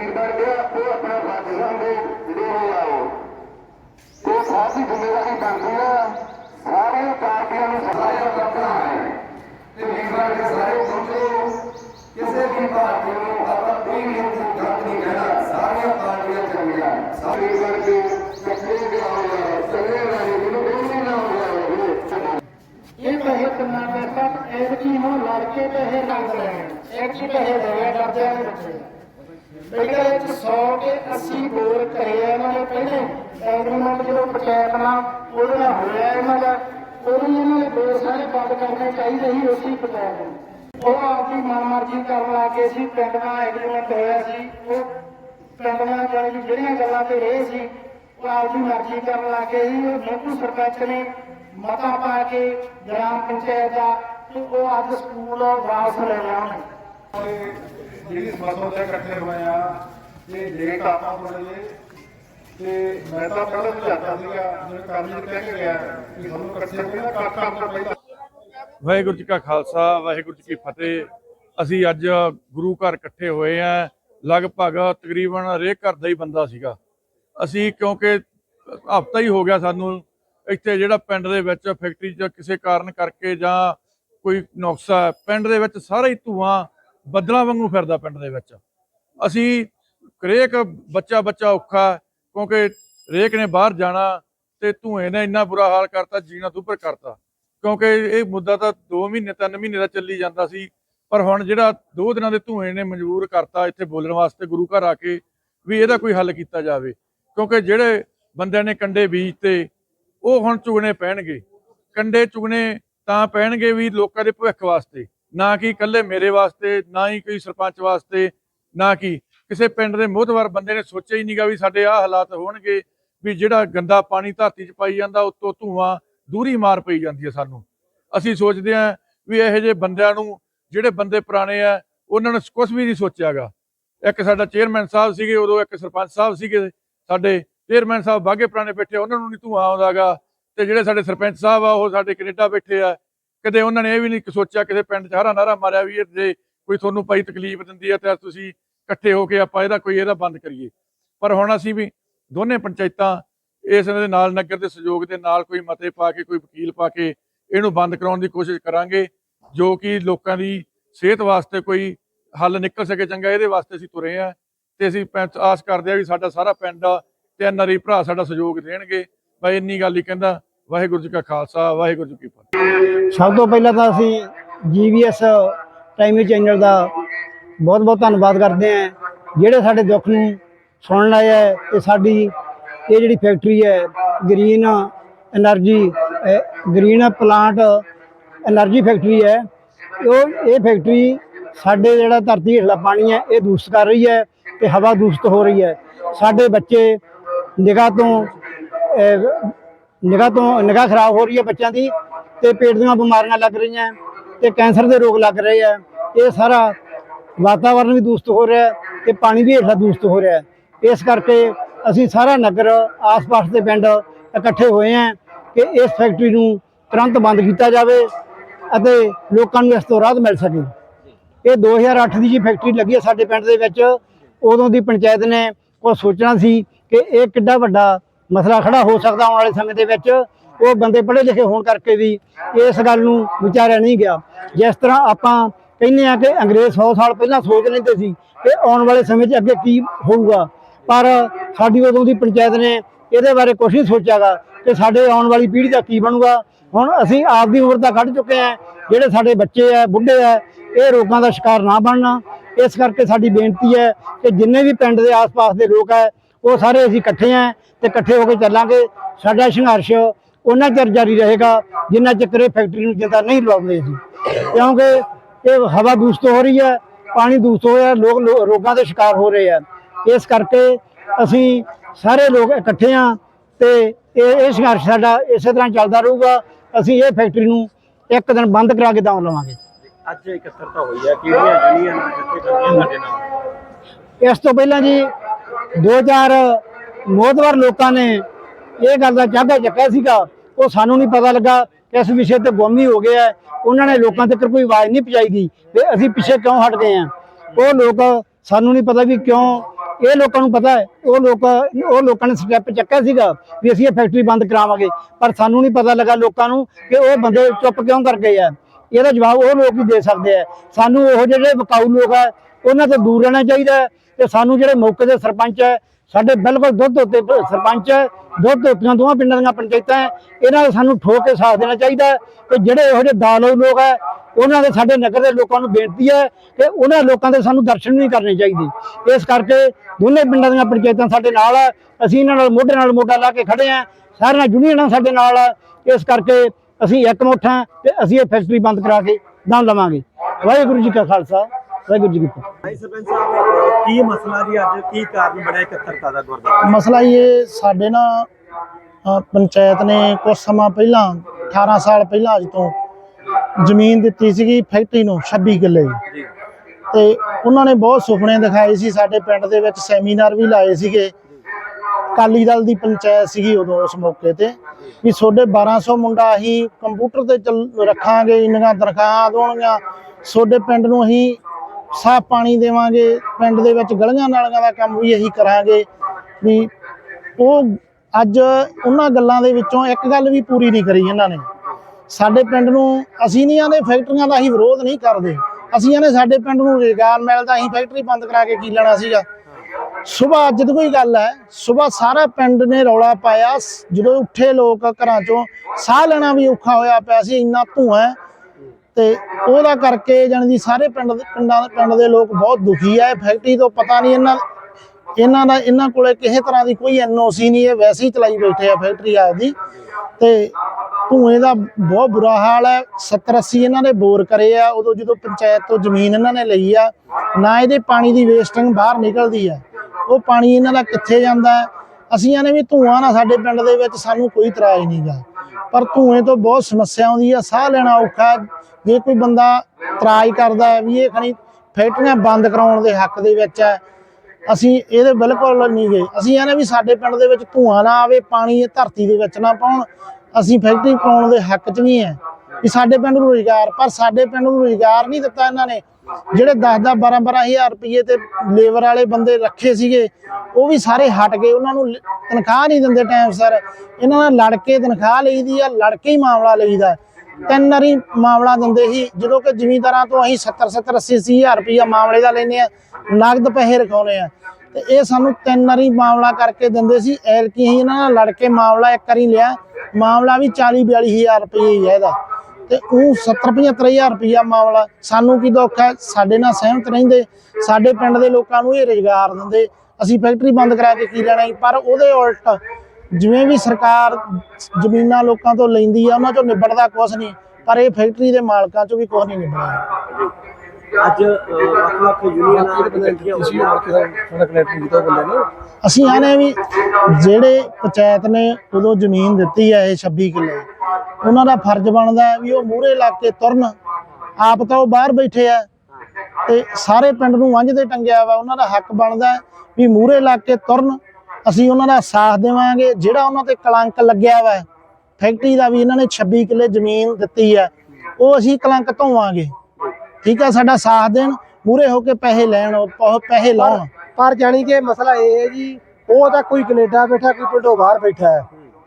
ਤੇ ਵੀਰ ਬਣ ਗਿਆ ਉਹ ਆਪਣਾ ਫਰਜ਼ ਸਮਝੇ, ਜਿਹੜੇ ਹੋ ਆਓ। ਤੇ ਸਾਡੀ ਜ਼ਿੰਮੇਵਾਰੀ ਬਣਦੀ ਆ ਸਾਰੇ ਪਾਰਟੀਆਂ ਨੂੰ ਸਹਾਇਤਾ ਕਰਨਾ ਹੈ। ਤੇ ਵੀਰ ਬਣ ਕੇ ਸਾਰੇ ਸਮਝੋ, ਕਿਸੇ ਵੀ ਪਾਰਟੀ ਨੂੰ ਆਪਾਂ ਕੋਈ ਵੀ ਗਲਤ ਨਹੀਂ ਕਹਿਣਾ, ਸਾਰੀਆਂ ਪਾਰਟੀਆਂ ਚੰਗੀਆਂ ਸਾਰੇ ਵੀਰ ਬਣ ਕੇ ਕੱਟੇ ਗਿਆ ਚਲੇ ਰਹੇ ਜਿਹਨੂੰ ਕੋਈ ਨਾ ਹੋਇਆ ਇਹ ਪੈਸੇ ਕਿੰਨਾ ਪੈਸਾ ਇੱਕ ਚੀਜ਼ ਨੂੰ ਲੜ ਕੇ ਪੈਸੇ ਲੰਘ ਲੈਣ ਇੱਕ ਚੀਜ਼ ਪੈਸੇ ਦੇਵੇ ਡਰਦਿਆਂ ਦੇ ਬੱਚੇ ਪਹਿਲਾਂ ਇੱਕ 100 ਕੇ 80 ਬੋਰ ਕਰੇ ਇਹਨਾਂ ਨੇ ਪਹਿਲੇ। ਐਗਰੀਮੈਂਟ ਜਦੋਂ ਪੰਚਾਇਤ ਨਾਲ ਉਹਦੇ ਨਾਲ ਹੋਇਆ ਇਹਨਾਂ ਦਾ। ਉਦੋਂ ਇਹਨਾਂ ਨੇ ਬੋਰ ਸਾਰੇ ਬੰਦ ਕਰਨੇ ਚਾਹੀਦੇ ਸੀ, ਉਸੇ ਪੰਚਾਇਤ ਨੂੰ। ਉਹ ਆਪਦੀ ਮਨਮਰਜ਼ੀ ਕਰਨ ਲੱਗੇ ਸੀ, ਪਿੰਡ ਨਾਲ ਐਗਰੀਮੈਂਟ ਹੋਇਆ ਸੀ। ਉਹ ਪਿੰਡ ਨਾਲ ਜਾਣੀ ਕਿ ਜਿਹੜੀਆਂ ਗੱਲਾਂ ਤੇ ਰਹੇ ਸੀ, ਉਹ ਆਪਦੀ ਮਰਜ਼ੀ ਕਰਨ ਲੱਗ ਗਏ ਸੀ। ਉਹ ਮੋਕੂ ਸਰਪੰਚ ਨੇ ਮਤਾ ਪਾ ਕੇ ਗ੍ਰਾਮ ਪੰਚਾਇਤ ਦਾ ਉਹ ਅੱਜ ਸਕੂਲ ਵਾਪਸ ਲੈ ਲਿਆ ਜਿਹੜੀ ਫਸਲ ਤੇ ਇਕੱਠੇ ਹੋਏ ਆ ਤੇ ਜੇ ਕਾਪਾ ਬਣੇ ਤੇ ਮੈਂ ਤਾਂ ਪਹਿਲਾਂ ਵੀ ਸੀਗਾ ਜਿਵੇਂ ਕਰਮਜੀਤ ਕਹਿ ਕੇ ਗਿਆ ਕਿ ਸਾਨੂੰ ਇਕੱਠੇ ਹੋ ਨਾ ਕਾਕਾ ਆਪਣਾ ਪਹਿਲਾਂ ਵਾਹਿਗੁਰੂ ਜੀ ਕਾ ਖਾਲਸਾ, ਵਾਹਿਗੁਰੂ ਜੀ ਕੀ ਫਤਿਹ। ਅਸੀਂ ਅੱਜ ਗੁਰੂ ਘਰ ਇਕੱਠੇ ਹੋਏ ਆ, ਲਗਭਗ ਤਕਰੀਬਨ ਹਰੇਕ ਘਰ ਦਾ ਹੀ ਬੰਦਾ ਸੀਗਾ। ਅਸੀਂ ਕਿਉਂਕਿ ਹਫਤਾ ਹੀ ਹੋ ਗਿਆ ਸਾਨੂੰ, ਇੱਥੇ ਜਿਹੜਾ ਪਿੰਡ ਦੇ ਵਿੱਚ ਫੈਕਟਰੀ 'ਚ ਕਿਸੇ ਕਾਰਨ ਕਰਕੇ ਜਾਂ ਕੋਈ ਨੁਕਸਾ ਪਿੰਡ ਦੇ ਵਿੱਚ ਸਾਰਾ ਹੀ ਧੂਆਂ ਬੱਦਲਾਂ ਵਾਂਗੂ ਫਿਰਦਾ ਪਿੰਡ ਦੇ ਵਿੱਚ। ਅਸੀਂ ਹਰੇਕ ਬੱਚਾ ਬੱਚਾ ਔਖਾ, ਕਿਉਂਕਿ ਹਰੇਕ ਨੇ ਬਾਹਰ ਜਾਣਾ ਤੇ ਧੂਏ ਨੇ ਇੰਨਾ ਬੁਰਾ ਹਾਲ ਕਰਤਾ, ਜੀਣਾ ਦੁੱਭਰ ਕਰਤਾ। ਕਿਉਂਕਿ ਇਹ ਮੁੱਦਾ ਤਾਂ 2 ਮਹੀਨੇ 3 ਮਹੀਨੇ ਦਾ ਚੱਲੀ ਜਾਂਦਾ ਸੀ। ਪਰ ਹੁਣ ਜਿਹੜਾ ਦੋ ਦਿਨਾਂ ਦੇ ਧੂਏ ਨੇ ਮਜਬੂਰ ਕਰਤਾ ਇੱਥੇ ਬੋਲਣ ਵਾਸਤੇ ਗੁਰੂ ਘਰ ਆ ਕੇ ਵੀ ਇਹਦਾ ਕੋਈ ਹੱਲ ਕੀਤਾ ਜਾਵੇ। ਕਿਉਂਕਿ ਜਿਹੜੇ ਬੰਦਿਆਂ ਨੇ ਕੰਡੇ ਬੀਜ ਤੇ ਉਹ ਹੁਣ ਚੁਗਣੇ ਪੈਣਗੇ। ਕੰਡੇ ਚੁਗਣੇ ਤਾਂ ਪੈਣਗੇ ਵੀ ਲੋਕਾਂ ਦੇ ਭਵਿੱਖ ਵਾਸਤੇ। ਨਾ ਕਿ ਇਕੱਲੇ ਮੇਰੇ ਵਾਸਤੇ, ਨਾ ਹੀ ਕੋਈ ਸਰਪੰਚ ਵਾਸਤੇ, ਨਾ ਕਿ ਕਿਸੇ ਪਿੰਡ ਦੇ ਮੋਹਤਵਰ ਬੰਦੇ ਨੇ ਸੋਚਿਆ ਹੀ ਨਹੀਂਗਾ ਵੀ ਸਾਡੇ ਆਹ ਹਾਲਾਤ ਹੋਣਗੇ, ਵੀ ਜਿਹੜਾ ਗੰਦਾ ਪਾਣੀ ਧਰਤੀ 'ਚ ਪਾਈ ਜਾਂਦਾ, ਉੱਤੋਂ ਧੂਆਂ ਦੂਰੀ ਮਾਰ ਪਈ ਜਾਂਦੀ ਹੈ ਸਾਨੂੰ। ਅਸੀਂ ਸੋਚਦੇ ਹਾਂ ਵੀ ਇਹੋ ਜਿਹੇ ਬੰਦਿਆਂ ਨੂੰ, ਜਿਹੜੇ ਬੰਦੇ ਪੁਰਾਣੇ ਆ, ਉਹਨਾਂ ਨੇ ਕੁਝ ਵੀ ਨਹੀਂ ਸੋਚਿਆਗਾ। ਇੱਕ ਸਾਡਾ ਚੇਅਰਮੈਨ ਸਾਹਿਬ ਸੀਗੇ, ਉਦੋਂ ਇੱਕ ਸਰਪੰਚ ਸਾਹਿਬ ਸੀਗੇ, ਸਾਡੇ ਚੇਅਰਮੈਨ ਸਾਹਿਬ ਬਾਗੇ ਪੁਰਾਣੇ ਬੈਠੇ ਉਹਨਾਂ ਨੂੰ ਨਹੀਂ ਧੂਆਂ ਆਉਂਦਾਗਾ, ਤੇ ਜਿਹੜੇ ਸਾਡੇ ਸਰਪੰਚ ਸਾਹਿਬ ਆ, ਉਹ ਸਾਡੇ ਕੈਨੇਡਾ ਬੈਠੇ ਆ ਕਦੇ ਉਹਨਾਂ ਨੇ ਇਹ ਵੀ ਨਹੀਂ ਸੋਚਿਆ, ਕਿਸੇ ਪਿੰਡ 'ਚ ਹਰਾ ਨਾਰਾ ਮਾਰਿਆ ਵੀ ਇਹ ਜੇ ਕੋਈ ਤੁਹਾਨੂੰ ਭਾਈ ਤਕਲੀਫ ਦਿੰਦੀ ਹੈ ਤਾਂ ਤੁਸੀਂ ਇਕੱਠੇ ਹੋ ਕੇ ਆਪਾਂ ਇਹਦਾ ਕੋਈ ਇਹਦਾ ਬੰਦ ਕਰੀਏ। ਪਰ ਹੁਣ ਅਸੀਂ ਵੀ ਦੋਨੇ ਪੰਚਾਇਤਾਂ ਇਸ ਦੇ ਨਾਲ ਨਗਰ ਦੇ ਸਹਿਯੋਗ ਦੇ ਨਾਲ ਕੋਈ ਮਤੇ ਪਾ ਕੇ, ਕੋਈ ਵਕੀਲ ਪਾ ਕੇ ਇਹਨੂੰ ਬੰਦ ਕਰਾਉਣ ਦੀ ਕੋਸ਼ਿਸ਼ ਕਰਾਂਗੇ, ਜੋ ਕਿ ਲੋਕਾਂ ਦੀ ਸਿਹਤ ਵਾਸਤੇ ਕੋਈ ਹੱਲ ਨਿਕਲ ਸਕੇ ਚੰਗਾ, ਇਹਦੇ ਵਾਸਤੇ ਅਸੀਂ ਤੁਰੇ ਆ ਤੇ ਅਸੀਂ ਪੈ- ਆਸ ਕਰਦੇ ਆ ਵੀ ਸਾਡਾ ਸਾਰਾ ਪਿੰਡ ਤੇ ਐਨਆਰਈ ਭਰਾ ਸਾਡਾ ਸਹਿਯੋਗ ਦੇਣਗੇ। ਮੈਂ ਇੰਨੀ ਗੱਲ ਹੀ ਕਹਿੰਦਾ ਵਾਹਿਗੁਰੂ ਜੀ ਕਾ ਖਾਲਸਾ, ਵਾਹਿਗੁਰੂ ਜੀ ਕੀ ਫਤਿਹ। ਸਭ ਤੋਂ ਪਹਿਲਾਂ ਤਾਂ ਅਸੀਂ ਜੀਵੀਐਸ ਟਾਈਮ ਚੈਨਲ ਦਾ ਬਹੁਤ ਬਹੁਤ ਧੰਨਵਾਦ ਕਰਦੇ ਹਾਂ। ਜਿਹੜੇ ਸਾਡੇ ਦੁੱਖ ਨੂੰ ਸੁਣ ਆਏ ਹੈ ਇਹ ਸਾਡੀ ਇਹ ਜਿਹੜੀ ਫੈਕਟਰੀ ਹੈ green energy green plant energy factory ਹੈ, ਉਹ, ਇਹ ਫੈਕਟਰੀ ਸਾਡੇ ਜਿਹੜਾ ਧਰਤੀ ਹੇਠਲਾ ਪਾਣੀ ਹੈ, ਇਹ ਦੂਸ਼ਿਤ ਕਰ ਰਹੀ ਹੈ ਤੇ ਹਵਾ ਦੂਸ਼ਿਤ ਹੋ ਰਹੀ ਹੈ। ਸਾਡੇ ਬੱਚੇ ਨਿਗਾਹ ਤੋਂ ਨਿਗਾਹ ਤੋਂ ਨਿਗਾਹ ਖਰਾਬ ਹੋ ਰਹੀ ਹੈ ਬੱਚਿਆਂ ਦੀ ਤੇ ਪੇਟ ਦੀਆਂ ਬਿਮਾਰੀਆਂ ਲੱਗ ਰਹੀਆਂ ਤੇ ਕੈਂਸਰ ਦੇ ਰੋਗ ਲੱਗ ਰਹੇ ਆ। ਇਹ ਸਾਰਾ ਵਾਤਾਵਰਣ ਵੀ ਦੂਸ਼ਿਤ ਹੋ ਰਿਹਾ ਹੈ ਤੇ ਪਾਣੀ ਵੀ ਹੇਠਲਾ ਦੂਸ਼ਿਤ ਹੋ ਰਿਹਾ ਇਸ ਕਰਕੇ ਅਸੀਂ ਸਾਰਾ ਨਗਰ, ਆਸ-ਪਾਸ ਦੇ ਪਿੰਡ ਇਕੱਠੇ ਹੋਏ ਆ ਕਿ ਇਸ ਫੈਕਟਰੀ ਨੂੰ ਤੁਰੰਤ ਬੰਦ ਕੀਤਾ ਜਾਵੇ ਅਤੇ ਲੋਕਾਂ ਨੂੰ ਇਸ ਤੋਂ ਰਾਹਤ ਮਿਲ ਸਕੇ। ਇਹ 2008 ਦੀ ਜੀ ਫੈਕਟਰੀ ਲੱਗੀ ਹੈ ਸਾਡੇ ਪਿੰਡ ਦੇ ਵਿੱਚ। ਉਦੋਂ ਦੀ ਪੰਚਾਇਤ ਨੇ ਕੁਝ ਸੋਚਣਾ ਸੀ ਕਿ ਇਹ ਕਿੱਡਾ ਵੱਡਾ ਮਸਲਾ ਖੜਾ ਹੋ ਸਕਦਾ ਆਉਣ ਵਾਲੇ ਸਮੇਂ ਦੇ ਵਿੱਚ। ਉਹ ਬੰਦੇ ਪੜ੍ਹੇ ਲਿਖੇ ਹੋਣ ਕਰਕੇ ਵੀ ਇਸ ਗੱਲ ਨੂੰ ਵਿਚਾਰਿਆ ਨਹੀਂ ਗਿਆ। ਜਿਸ ਤਰ੍ਹਾਂ ਆਪਾਂ ਕਹਿੰਦੇ ਆ ਕਿ ਅੰਗਰੇਜ਼ 100 ਸਾਲ ਪਹਿਲਾਂ ਸੋਚ ਲੈਂਦੇ ਸੀ ਕਿ ਆਉਣ ਵਾਲੇ ਸਮੇਂ 'ਚ ਅੱਗੇ ਕੀ ਹੋਊਗਾ। ਪਰ ਸਾਡੀ ਉਦੋਂ ਦੀ ਪੰਚਾਇਤ ਨੇ ਇਹਦੇ ਬਾਰੇ ਕੁਝ ਨਹੀਂ ਸੋਚਿਆਗਾ ਕਿ ਸਾਡੇ ਆਉਣ ਵਾਲੀ ਪੀੜ੍ਹੀ ਦਾ ਕੀ ਬਣੂਗਾ। ਹੁਣ ਅਸੀਂ ਆਪ ਦੀ ਉਮਰ ਦਾ ਕੱਢ ਚੁੱਕੇ ਆ ਜਿਹੜੇ ਸਾਡੇ ਬੱਚੇ ਆ, ਬੁੱਢੇ ਆ, ਇਹ ਰੋਗਾਂ ਦਾ ਸ਼ਿਕਾਰ ਨਾ ਬਣਨਾ। ਇਸ ਕਰਕੇ ਸਾਡੀ ਬੇਨਤੀ ਹੈ ਕਿ ਜਿੰਨੇ ਵੀ ਪਿੰਡ ਦੇ ਆਸ-ਪਾਸ ਦੇ ਲੋਕ ਹੈ ਉਹ ਸਾਰੇ ਅਸੀਂ ਇਕੱਠੇ ਆ ਤੇ ਇਕੱਠੇ ਹੋ ਕੇ ਚੱਲਾਂਗੇ। ਸਾਡਾ ਸੰਘਰਸ਼ ਉਹਨਾਂ ਚਿਰ ਜਾਰੀ ਰਹੇਗਾ ਜਿੰਨਾ ਚਿਰ ਇਹ ਫੈਕਟਰੀ ਨੂੰ ਜਿੰਦਾ ਨਹੀਂ ਲਵਾਉਂਦੇ ਸੀ ਕਿਉਂਕਿ ਇਹ ਹਵਾ ਦੂਸ਼ਿਤ ਹੋ ਰਹੀ ਹੈ ਪਾਣੀ ਦੂਸ਼ਿਤ ਹੋ ਰਿਹਾ ਲੋਕ ਰੋਗਾਂ ਦੇ ਸ਼ਿਕਾਰ ਹੋ ਰਹੇ ਆ। ਇਸ ਕਰਕੇ ਅਸੀਂ ਸਾਰੇ ਲੋਕ ਇਕੱਠੇ ਆ ਤੇ ਇਹ ਇਹ ਸੰਘਰਸ਼ ਸਾਡਾ ਇਸੇ ਤਰ੍ਹਾਂ ਚੱਲਦਾ ਰਹੂਗਾ। ਅਸੀਂ ਇਹ ਫੈਕਟਰੀ ਨੂੰ ਇੱਕ ਦਿਨ ਬੰਦ ਕਰਾ ਕੇ ਦਮ ਲਵਾਂਗੇ। ਅੱਜ ਇਕੱਤਰਤਾ ਹੋਈ ਹੈ ਕਿਹੜੀਆਂ ਯੂਨੀਅਨ ਜਿੱਥੇ ਕਰਦੀਆਂ ਸਾਡੇ ਨਾਲ? ਇਸ ਤੋਂ ਪਹਿਲਾਂ ਜੀ ਦੋ ਚਾਰ ਮੋਹਤਵਰ ਲੋਕਾਂ ਨੇ ਇਹ ਗੱਲ ਦਾ ਚਾਗਾ ਚੱਕਿਆ ਸੀਗਾ, ਉਹ ਸਾਨੂੰ ਨਹੀਂ ਪਤਾ ਲੱਗਾ ਕਿ ਇਸ ਵਿਸ਼ੇ ਤੇ ਗੁੰਮ ਹੋ ਗਿਆ ਹੈ। ਉਹਨਾਂ ਨੇ ਲੋਕਾਂ ਤੱਕ ਕੋਈ ਆਵਾਜ਼ ਨਹੀਂ ਪਹੁੰਚਾਈ ਗਈ ਵੀ ਅਸੀਂ ਪਿੱਛੇ ਕਿਉਂ ਹਟ ਗਏ ਆ ਉਹ ਲੋਕ ਸਾਨੂੰ ਨਹੀਂ ਪਤਾ ਵੀ ਕਿਉਂ, ਇਹ ਲੋਕਾਂ ਨੂੰ ਪਤਾ ਹੈ, ਉਹ ਲੋਕ, ਉਹ ਲੋਕਾਂ ਨੇ ਸਟੈਪ ਚੱਕਿਆ ਸੀਗਾ ਵੀ ਅਸੀਂ ਇਹ ਫੈਕਟਰੀ ਬੰਦ ਕਰਾਵਾਂਗੇ। ਪਰ ਸਾਨੂੰ ਨਹੀਂ ਪਤਾ ਲੱਗਾ ਲੋਕਾਂ ਨੂੰ ਕਿ ਉਹ ਬੰਦੇ ਚੁੱਪ ਕਿਉਂ ਕਰ ਗਏ ਆ। ਇਹਦਾ ਜਵਾਬ ਉਹ ਲੋਕ ਹੀ ਦੇ ਸਕਦੇ ਆ। ਸਾਨੂੰ ਉਹ ਜਿਹੜੇ ਵਿਕਾਊ ਲੋਕ ਆ ਉਹਨਾਂ ਤੋਂ ਦੂਰ ਰਹਿਣਾ ਚਾਹੀਦਾ ਹੈ ਤੇ ਸਾਨੂੰ ਜਿਹੜੇ ਮੌਕੇ ਦੇ ਸਰਪੰਚ ਹੈ ਸਾਡੇ ਬਿਲਕੁਲ ਦੁੱਧ ਉੱਤੇ ਸਰਪੰਚ ਹੈ ਦੁੱਧ ਉੱਤੀਆਂ ਦੋਵਾਂ ਪਿੰਡਾਂ ਦੀਆਂ ਪੰਚਾਇਤਾਂ ਹੈ, ਇਹਨਾਂ ਦਾ ਸਾਨੂੰ ਠੋਕ ਕੇ ਸਾਥ ਦੇਣਾ ਚਾਹੀਦਾ ਹੈ ਜਿਹੜੇ ਇਹੋ ਜਿਹੇ ਦਾਲੋ ਲੋਕ ਹੈ ਉਹਨਾਂ ਦੇ ਸਾਡੇ ਨਗਰ ਦੇ ਲੋਕਾਂ ਨੂੰ ਬੇਨਤੀ ਹੈ ਕਿ ਉਹਨਾਂ ਲੋਕਾਂ ਦੇ ਸਾਨੂੰ ਦਰਸ਼ਨ ਨਹੀਂ ਕਰਨੇ ਚਾਹੀਦੇ। ਇਸ ਕਰਕੇ ਦੋਨੇ ਪਿੰਡਾਂ ਦੀਆਂ ਪੰਚਾਇਤਾਂ ਸਾਡੇ ਨਾਲ ਆ ਅਸੀਂ ਇਹਨਾਂ ਨਾਲ ਮੋਢੇ ਨਾਲ ਮੋਢਾ ਲਾ ਕੇ ਖੜੇ ਆ ਸਾਰੀਆਂ ਯੂਨੀਅਨਾਂ ਸਾਡੇ ਨਾਲ ਇਸ ਕਰਕੇ ਅਸੀਂ ਇਕਮੁੱਠ ਹਾਂ ਤੇ ਅਸੀਂ ਇਹ ਫੈਕਟਰੀ ਬੰਦ ਕਰਾ ਕੇ ਦਮ ਲਵਾਂਗੇ ਵਾਹਿਗੁਰੂ ਜੀ ਕਾ ਖਾਲਸਾ ਵਾਹਿਗੁਰੂ ਜੀ ਕੀ ਫਤਿਹ। ਭਾਈ ਸਰਪੰਚ ਸਾਹਿਬ ਕੀ ਮਸਲਾ ਜੀ ਅੱਜ? ਕੀ ਕਾਰਨ ਬਣਿਆ ਇਕੱਤਰਤਾ ਦਾ ਗੁਰਦੁਆਰਾ? ਮਸਲਾ ਇਹ ਸਾਡੇ ਨਾ ਅ, ਪੰਚਾਇਤ ਨੇ ਕੁਝ ਸਮਾਂ ਪਹਿਲਾਂ 18 ਸਾਲ ਪਹਿਲਾਂ ਅੱਜ ਤੋਂ ਜ਼ਮੀਨ ਦਿੱਤੀ ਸੀਗੀ ਫੈਕਟਰੀ ਨੂੰ 26 ਕਿੱਲੇ। ਜੀ। ਤੇ ਉਹਨਾਂ ਨੇ ਬਹੁਤ ਸੁਪਨੇ ਦਿਖਾਏ ਸੀ ਸਾਡੇ ਪਿੰਡ ਦੇ ਵਿੱਚ ਸੈਮੀਨਾਰ ਵੀ ਲਾਏ ਸੀਗੇ। ਅਕਾਲੀ ਦਲ ਦੀ ਪੰਚਾਇਤ ਸੀਗੀ ਉਦੋਂ ਉਸ ਮੌਕੇ ਤੇ, ਵੀ ਤੁਹਾਡੇ 1200 ਮੁੰਡਾ ਅਸੀਂ ਕੰਪਿਊਟਰ ਤੇ ਚੱਲ- ਰੱਖਾਂਗੇ, ਇੰਨੀਆਂ ਤਨਖਾਹਾਂ ਦੇਣਗੀਆਂ ਤੁਹਾਡੇ ਪਿੰਡ ਨੂੰ ਅਸੀਂ ਸਾਫ਼ ਪਾਣੀ ਦੇਵਾਂਗੇ, ਪਿੰਡ ਦੇ ਵਿੱਚ ਗਲੀਆਂ ਨਾਲੀਆਂ ਦਾ ਕੰਮ ਵੀ ਅਸੀਂ ਕਰਾਂਗੇ, ਵੀ ਉਹ ਅੱਜ ਉਹਨਾਂ ਗੱਲਾਂ ਦੇ ਵਿੱਚੋਂ ਇੱਕ ਗੱਲ ਵੀ ਪੂਰੀ ਨਹੀਂ ਕਰੀ ਇਹਨਾਂ ਨੇ। ਸਾਡੇ ਪਿੰਡ ਨੂੰ ਅਸੀਂ ਨਹੀਂ ਆਂਦੇ, ਫੈਕਟਰੀਆਂ ਦਾ ਅਸੀਂ ਵਿਰੋਧ ਨਹੀਂ ਕਰਦੇ। ਅਸੀਂ ਆਂਦੇ, ਸਾਡੇ ਪਿੰਡ ਨੂੰ ਰੁਜ਼ਗਾਰ ਮਿਲਦਾ, ਅਸੀਂ ਫੈਕਟਰੀ ਬੰਦ ਕਰਾ ਕੇ ਕੀ ਲੈਣਾ ਸੀਗਾ। ਸਵੇਰ ਅੱਜ ਦੀ ਕੋਈ ਗੱਲ ਹੈ ਸਵੇਰ ਸਾਰਾ ਪਿੰਡ ਨੇ ਰੌਲਾ ਪਾਇਆ। ਸ- ਜਦੋਂ ਉੱਠੇ ਲੋਕ ਘਰਾਂ ਚੋਂ, ਸਾਹ ਲੈਣਾ ਵੀ ਔਖਾ ਹੋਇਆ ਪਿਆ ਸੀ, ਇੰਨਾ ਧੂਆਂ ਹੈ। ਤੇ ਉਹਦਾ ਕਰਕੇ ਜਾਣੀ ਦੀ ਸਾਰੇ ਪਿੰਡ ਦੇ ਪਿੰਡਾਂ ਪਿੰਡ ਦੇ ਲੋਕ ਬਹੁਤ ਦੁਖੀ ਆ। ਇਹ ਫੈਕਟਰੀ ਤੋਂ ਪਤਾ ਨਹੀਂ ਇਹਨਾਂ ਇਹਨਾਂ ਦਾ ਇਹਨਾਂ ਕੋਲੇ ਕਿਸੇ ਤਰ੍ਹਾਂ ਦੀ ਕੋਈ ਐਨਓਸੀ ਨਹੀਂ ਇਹ ਵੈਸੇ ਹੀ ਚਲਾਈ ਬੈਠੇ ਆ ਫੈਕਟਰੀ ਆਪਦੀ ਤੇ ਧੂਏ ਦਾ ਬਹੁਤ ਬੁਰਾ ਹਾਲ ਹੈ। 70 80 ਇਹਨਾਂ ਨੇ ਬੋਰ ਕਰੇ ਆ। ਉਦੋਂ ਜਦੋਂ ਪੰਚਾਇਤ ਤੋਂ ਜ਼ਮੀਨ ਇਹਨਾਂ ਨੇ ਲਈ ਆ, ਨਾ ਇਹਦੇ ਪਾਣੀ ਦੀ ਵੇਸਟਿੰਗ ਬਾਹਰ ਨਿਕਲਦੀ ਹੈ ਉਹ ਪਾਣੀ ਇਹਨਾਂ ਦਾ ਕਿੱਥੇ ਜਾਂਦਾ ਹੈ? ਅਸੀਂ ਆਨੇ ਵੀ ਧੂਆਂ ਨਾ ਸਾਡੇ ਪਿੰਡ ਦੇ ਵਿੱਚ ਸਾਨੂੰ ਕੋਈ ਇਤਰਾਜ਼ ਨਹੀਂਗਾ ਪਰ ਧੂਏ ਤੋਂ ਬਹੁਤ ਸਮੱਸਿਆ ਆਉਂਦੀ ਆ, ਸਾਹ ਲੈਣਾ ਔਖਾ ਜੇ ਕੋਈ ਬੰਦਾ ਇਤਰਾਜ਼ ਕਰਦਾ ਵੀ ਇਹ ਖਣੀ ਫੈਕਟਰੀਆਂ ਬੰਦ ਕਰਾਉਣ ਦੇ ਹੱਕ ਦੇ ਵਿੱਚ ਹੈ, ਅਸੀਂ ਇਹਦੇ ਬਿਲਕੁਲ ਨਹੀਂ ਗਏ। ਅਸੀਂ ਆਨੇ ਵੀ ਸਾਡੇ ਪਿੰਡ ਦੇ ਵਿੱਚ ਧੂਆਂ ਨਾ ਆਵੇ, ਪਾਣੀ ਇਹ ਧਰਤੀ ਦੇ ਵਿੱਚ ਨਾ ਪਾਉਣ। ਅਸੀਂ ਫੈਕਟਰੀ ਪਾਉਣ ਦੇ ਹੱਕ 'ਚ ਵੀ ਹੈ। ਵੀ ਸਾਡੇ ਪਿੰਡ ਨੂੰ ਰੁਜ਼ਗਾਰ, ਪਰ ਸਾਡੇ ਪਿੰਡ ਨੂੰ ਰੁਜ਼ਗਾਰ ਨਹੀਂ ਦਿੱਤਾ ਇਹਨਾਂ ਨੇ। ਜਿਹੜੇ 10 10 12 12 ਹਜ਼ਾਰ ਰੁਪਏ ਤੇ ਲੇਬਰ ਵਾਲੇ ਬੰਦੇ ਰੱਖੇ ਸੀਗੇ, ਉਹ ਵੀ ਸਾਰੇ ਹਟ ਗਏ। ਉਹਨਾਂ ਨੂੰ ਤਨਖਾਹ ਨਹੀਂ ਦਿੰਦੇ ਟਾਈਮ ਸਰ ਇਹਨਾਂ ਨਾਲ ਲੜ ਕੇ ਤਨਖਾਹ ਲਈਦੀ ਆ, ਲੜ ਕੇ ਹੀ ਮਾਮਲਾ ਲਈਦਾ। ਤਿੰਨ ਵਾਰੀ ਮਾਮਲਾ ਦਿੰਦੇ ਸੀ, ਜਦੋਂ ਕਿ ਜ਼ਿਮੀਂਦਾਰਾਂ ਤੋਂ ਅਸੀਂ 70 70 80 80 ਹਜ਼ਾਰ ਰੁਪਇਆ ਮਾਮਲੇ ਦਾ ਲੈਨੇ ਆ, ਨਗਦ ਪੈਸੇ ਰਖਾਉਨੇ ਆ। ਤੇ ਇਹ ਸਾਨੂੰ ਤਿੰਨ ਵਾਰੀ ਮਾਮਲਾ ਕਰਕੇ ਦਿੰਦੇ ਸੀ ਐਲਕੀ ਅਸੀਂ ਇਹਨਾਂ ਨਾਲ ਲੜ ਕੇ ਮਾਮਲਾ ਇੱਕ ਵਾਰੀ ਲਿਆ। ਮਾਮਲਾ ਵੀ 40 42 ਹਜ਼ਾਰ ਰੁਪਏ ਹੀ ਹੈ ਇਹਦਾ। ਤੇ ਉਹ 70 75 ਹਜ਼ਾਰ ਰੁਪਇਆ ਮਾਮਲਾ, ਸਾਨੂੰ ਕੀ ਦੁੱਖ ਹੈ? ਸਾਡੇ ਨਾਲ ਸਹਿਮਤ ਰਹਿੰਦੇ ਸਾਡੇ ਪਿੰਡ ਦੇ ਲੋਕਾਂ ਨੂੰ ਇਹ ਰੁਜ਼ਗਾਰ ਦਿੰਦੇ। ਅਸੀਂ ਫੈਕਟਰੀ ਬੰਦ ਕਰਾ ਕੇ ਕੀ ਲੈਣਾ ਸੀ ਪਰ ਉਹਦੇ ਉਲਟ ਜਿਵੇਂ ਵੀ ਸਰਕਾਰ ਜ਼ਮੀਨਾਂ ਲੋਕਾਂ ਤੋਂ ਲੈਂਦੀ ਆ, ਉਹਨਾਂ ਚੋਂ ਨਿਬੜਦਾ ਕੁਝ ਨਹੀਂ। ਪਰ ਇਹ ਫੈਕਟਰੀ ਦੇ ਮਾਲਕਾਂ ਚੋਂ ਵੀ ਕੁਝ ਨਹੀਂ ਨਿਬੜਿਆ। ਅੱਜ ਯੂਨੀਅਨਾਂ ਅਸੀਂ ਆਨੇ ਵੀ ਜਿਹੜੇ ਪੰਚਾਇਤ ਨੇ ਉਦੋਂ ਜ਼ਮੀਨ ਦਿੱਤੀ ਹੈ ਇਹ 26 ਕਿੱਲੇ। ਉਹਨਾਂ ਦਾ ਫਰਜ਼ ਬਣਦਾ ਹੈ ਵੀ ਉਹ ਮੂਹਰੇ ਲੱਗ ਕੇ ਤੁਰਨ। ਆਪ ਤਾਂ ਉਹ ਬਾਹਰ ਬੈਠੇ ਆ। ਤੇ ਸਾਰੇ ਪਿੰਡ ਨੂੰ ਵੰਝ ਤੇ ਟੰਗਿਆ ਵਾ। ਉਹਨਾਂ ਦਾ ਹੱਕ ਬਣਦਾ ਵੀ ਮੂਹਰੇ ਲੱਗ ਕੇ ਤੁਰਨ। ਅਸੀਂ ਉਹਨਾਂ ਦਾ ਸਾਥ ਦੇਵਾਂਗੇ। ਜਿਹੜਾ ਉਹਨਾਂ ਤੇ ਕਲੰਕ ਲੱਗਿਆ ਵਾ ਫੈਕਟਰੀ ਦਾ ਵੀ ਇਹਨਾਂ ਨੇ 26 ਕਿੱਲੇ ਜ਼ਮੀਨ ਦਿੱਤੀ ਹੈ। ਉਹ ਅਸੀਂ ਕਲੰਕ ਧੋਵਾਂਗੇ। ਠੀਕ ਹੈ ਸਾਡਾ ਸਾਥ ਦੇਣ ਮੂਹਰੇ ਹੋ ਕੇ ਪੈਸੇ ਲੈਣ ਉਹ ਪ- ਪੈਸੇ ਲਾਉਣ। ਪਰ ਜਾਣੀ ਕਿ ਮਸਲਾ ਇਹ ਹੈ ਜੀ ਉਹ ਤਾਂ ਕੋਈ ਕੈਨੇਡਾ ਬੈਠਾ ਕੋਈ ਪਿੰਡੋਂ ਬਾਹਰ ਬੈਠਾ ਹੈ।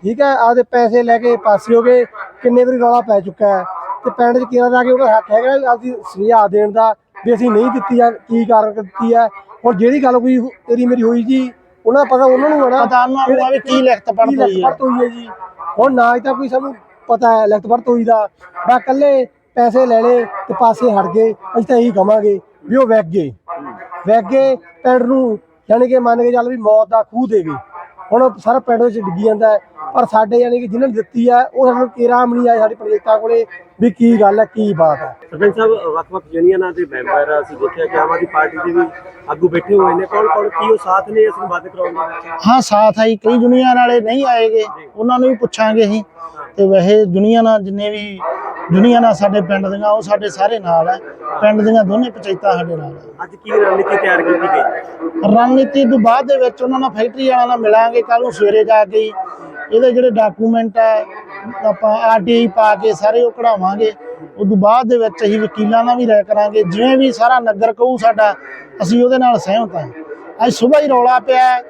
ਠੀਕ ਹੈ ਆਪਦੇ ਪੈਸੇ ਲੈ ਕੇ ਪਾਸੇ ਹੋ ਗਏ ਕਿੰਨੇ ਵਾਰੀ ਰੌਲਾ ਪੈ ਚੁੱਕਾ ਹੈ। ਤੇ ਪਿੰਡ 'ਚ ਕਿਹਾ ਜਾ ਕੇ ਉਹਦਾ ਹੱਕ ਹੈਗਾ ਆਪਦੀ ਸੁਝਾਅ ਦੇਣ ਦਾ ਵੀ ਅਸੀਂ ਨਹੀਂ ਦਿੱਤੀ ਆ ਕੀ ਕਾਰਨ ਦਿੱਤੀ ਹੈ ਹੁਣ ਜਿਹੜੀ ਗੱਲ ਕੋਈ ਤੇਰੀ ਮੇਰੀ ਹੋਈ ਜੀ ਉਹਨਾਂ ਦਾ ਪਤਾ ਉਹਨਾਂ ਨੂੰ ਹੋਣਾ ਪਤਾ ਉਹਨਾਂ ਨੂੰ ਆ ਵੀ ਕੀ ਲਿਖਤ ਹੋਈ ਲਿਖਤ ਹੈ ਪੜ੍ਹਤ ਹੋਈ ਹੈ ਜੀ। ਹੁਣ ਨਾ ਹੀ ਤਾਂ ਕੋਈ ਸਾਨੂੰ ਪਤਾ ਹੈ ਲਿਖਤ ਪੜ੍ਹਤ ਹੋਈ ਦਾ। ਬਾ ਕੱਲੇ ਪੈਸੇ ਲੈ ਲਏ ਤੇ ਪਾਸੇ ਹਟ ਗਏ। ਅਸੀਂ ਤਾਂ ਇਹੀ ਕਵਾਂਗੇ ਵੀ ਉਹ ਵੈਗ ਗਏ। ਵੈਗ ਗਏ, ਪਿੰਡ ਨੂੰ ਯਾਨੀ ਕਿ ਮੰਨ ਕੇ ਚੱਲ ਵੀ ਮੌਤ ਦਾ ਖੂਹ ਦੇਵੇ ਹੁਣ ਸਾਰਾ ਪਿੰਡ ਵਿੱਚ ਡਿੱਗੀ ਜਾਂਦਾ ਪਰ ਸਾਡੇ ਯਾਨੀ ਕਿ ਜਿਨ੍ਹਾਂ ਨੇ ਦਿੱਤੀ ਹੈ ਉਹ ਸਾਨੂੰ ਕਿਰਾਮ ਨਹੀਂ ਆਇਆ ਸਾਡੀ ਪੰਚਾਇਤਾਂ ਕੋਲੇ ਵੀ ਕੀ ਗੱਲ ਹੈ ਕੀ ਬਾਤ ਹੈ ਸਰਪੰਚ ਸਾਹਿਬ ਵੱਖ-ਵੱਖ ਯੂਨੀਅਨਾਂ ਦੇ ਮੈਂਬਰ ਅਸੀਂ ਦੇਖਿਆ ਕਿ ਆਮ ਆਦਮੀ ਪਾਰਟੀ ਦੇ ਵੀ ਆਗੂ ਬੈਠੇ ਹੋਏ ਨੇ। ਕੌਣ ਕੌਣ ਕੀ ਉਹ ਸਾਥ ਨੇ ਇਸ ਨੂੰ ਬੰਦ ਕਰਾਉਣ ਦੇ ਹਾਂ ਸਾਥ ਆਈ ਕਈ ਦੁਨੀਆ ਵਾਲੇ ਨਹੀਂ ਆਏਗੇ ਉਹਨਾਂ ਨੂੰ ਵੀ ਪੁੱਛਾਂਗੇ ਅਸੀਂ। ਤੇ ਵੈਸੇ ਦੁਨੀਆ ਨਾਲ ਜਿੰਨੇ ਵੀ ਦੁਨੀਆ ਨਾਲ ਸਾਡੇ ਪਿੰਡ ਦੀਆਂ ਉਹ ਸਾਡੇ ਸਾਰੇ ਨਾਲ ਹੈ ਪਿੰਡ ਦੀਆਂ ਦੋਨੇ ਪੰਚਾਇਤਾਂ ਸਾਡੇ ਨਾਲ ਹੈ ਅੱਜ ਕੀ ਰਣਨੀਤੀ ਤਿਆਰ ਕੀਤੀ ਗਈ? ਰਣਨੀਤੀ ਤੋਂ ਬਾਅਦ ਦੇ ਵਿੱਚ ਉਹਨਾਂ ਨਾਲ ਫੈਕਟਰੀ ਵਾਲਿਆਂ ਨਾਲ ਮਿਲਾਂਗੇ ਕੱਲ ਨੂੰ ਸਵੇਰੇ ਜਾ ਕੇ ਹੀ। ਇਹਦੇ ਜਿਹੜੇ ਡਾਕੂਮੈਂਟ ਹੈ ਆਪਾਂ ਆਰਟੀਆਈ ਪਾ ਕੇ ਸਾਰੇ ਉਹ ਕਢਾਵਾਂਗੇ। ਉਦੋਂ ਬਾਅਦ ਦੇ ਵਿੱਚ ਅਸੀਂ ਵਕੀਲਾਂ ਨਾਲ ਵੀ ਰਾਇ ਕਰਾਂਗੇ। ਜਿਵੇਂ ਵੀ ਸਾਰਾ ਨਗਰ ਕਹੂ ਸਾਡਾ ਅਸੀਂ ਉਹਦੇ ਨਾਲ ਸਹਿਮਤ ਹਾਂ। ਅੱਜ ਸਵੇਰ ਹੀ ਰੌਲਾ ਪਿਆ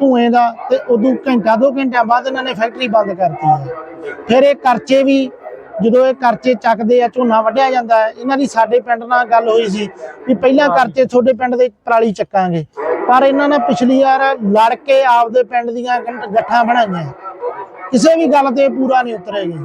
ਧੂਏ ਦਾ ਤੇ ਉਦੋਂ ਘੰਟਾ ਦੋ ਘੰਟਿਆਂ ਬਾਅਦ ਇਹਨਾਂ ਨੇ ਫੈਕਟਰੀ ਬੰਦ ਕਰਤੀ ਹੈ। ਫਿਰ ਇਹ ਕਰਚੇ ਵੀ ਜਦੋਂ ਇਹ ਕਰਚੇ ਚੱਕਦੇ ਆ ਝੋਨਾ ਵੱਢਿਆ ਜਾਂਦਾ ਹੈ ਇਹਨਾਂ ਦੀ ਸਾਡੇ ਪਿੰਡ ਨਾਲ ਗੱਲ ਹੋਈ ਸੀ ਵੀ ਪਹਿਲਾਂ ਕਰਚੇ ਤੁਹਾਡੇ ਪਿੰਡ ਦੇ ਪਰਾਲੀ ਚੱਕਾਂਗੇ। ਪਰ ਇਹਨਾਂ ਨੇ ਪਿਛਲੀ ਵਾਰ ਲੜ ਕੇ ਆਪਦੇ ਪਿੰਡ ਦੀਆਂ ਗੱਠਾਂ ਬਣਾਈਆਂ। ਕਿਸੇ ਵੀ ਗੱਲ ਤੇ ਪੂਰਾ ਨਹੀਂ ਉਤਰੇਗੀ।